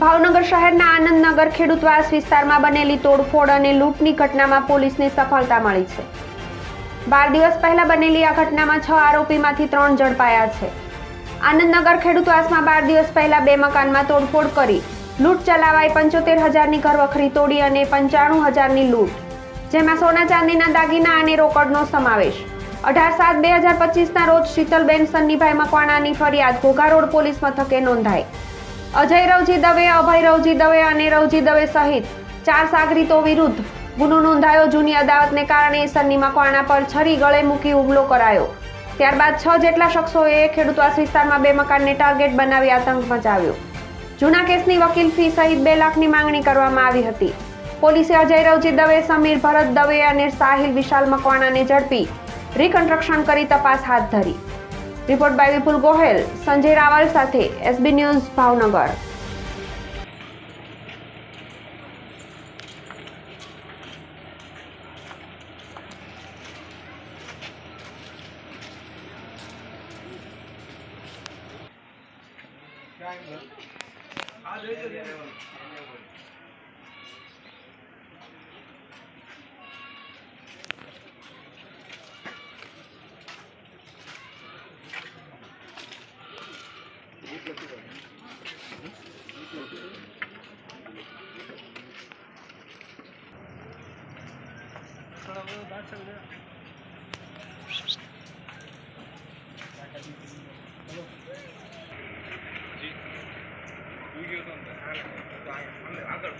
ભાવનગર શહેરના આનંદનગર ખેડૂતવાસ વિસ્તારમાં બનેલી તોડફોડ અને લૂંટની ઘટનામાં પોલીસને સફળતા મળી છે. બાર દિવસ પહેલા બનેલી આ ઘટનામાં છ આરોપીમાંથી ત્રણ ઝડપાયા છે. આનંદનગર ખેડૂતવાસમાં બાર દિવસ પહેલા બે મકાનમાં તોડફોડ કરી, લૂંટ ચલાવાઈ પંચોતેર હજારની ઘરવખરી તોડી અને પંચાણું હજારની લૂંટ, જેમાં સોના ચાંદીના દાગીના અને રોકડનો સમાવેશ. અઢાર સાત બે હજાર પચીસના રોજ શીતલબેન સન્નીભાઈ મકવાણાની ફરિયાદ ઘોઘા રોડ પોલીસ મથકે નોંધાઈ. અજય રવજી દવે અભય રવજી દવે અને રવજી દવે સહિત ચાર સાગરીતો વિરુદ્ધ ગુનો નોંધાયો. જૂની અદાવતને કારણે સન્ની મકવાણા પર છરી ગળે મૂકી હુમલો કરાયો. ત્યારબાદ છ જેટલા શખ્સોએ ખેડૂતવાસ વિસ્તારમાં બે મકાનને ટાર્ગેટ બનાવી આતંક મચાવ્યો. જૂના કેસની વકીલ ફી સહિત બે લાખની માંગણી કરવામાં આવી હતી. પોલીસે અજય રવજી દવે, સમીર ભરત દવે અને સાહિલ વિશાલ મકવાણાને ઝડપી રિકન્સ્ટ્રક્શન કરી તપાસ હાથ ધરી. રિપોર્ટ બાય વિપુલ ગોહેલ સંજય રાવલ સાથે એસબી ન્યૂઝ ભાવનગર. આ जी वीडियो तो अंदर आ गया तो आगे अंदर आ गया